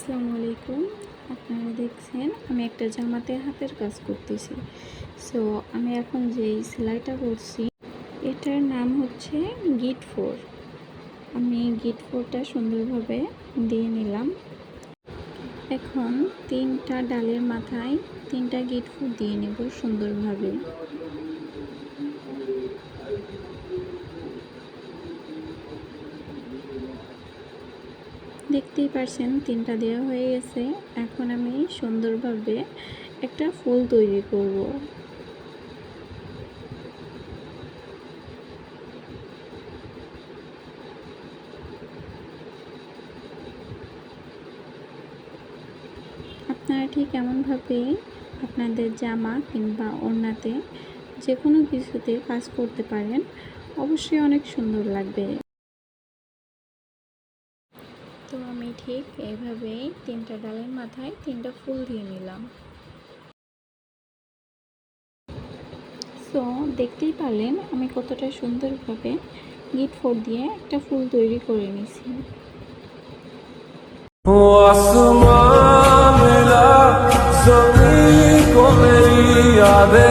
আসসালামু আলাইকুম। আপনারা দেখছেন, আমি একটা জামাতে হাতের কাজ করতেছি। সো আমি এখন যেই সেলাইটা করছি, এটার নাম হচ্ছে গিট ফোর। আমি গিট ফোরটা সুন্দরভাবে দিয়ে নিলাম। এখন তিনটা ডালের মাথায় তিনটা গিট ফোর দিয়ে নেব সুন্দরভাবে। দেখতেই পারছেন, তিনটা দেওয়া হয়ে গেছে। এখন আমি সুন্দরভাবে একটা ফুল তৈরি করব। আপনারা ঠিক এমনভাবে আপনাদের জামা কিংবা ওড়নাতে যে কোনো কিছুতে কাজ করতে পারেন, অবশ্যই অনেক সুন্দর লাগবে। তো আমি ঠিক এইভাবেই তিনটা ডালের মাথায় তিনটা ফুল দিয়ে নিলাম। তো দেখতেই পারলেন আমি কতটা সুন্দরভাবে গিট ফোর দিয়ে একটা ফুল তৈরি করে নিছি আসমান মিলা সবই কো আধে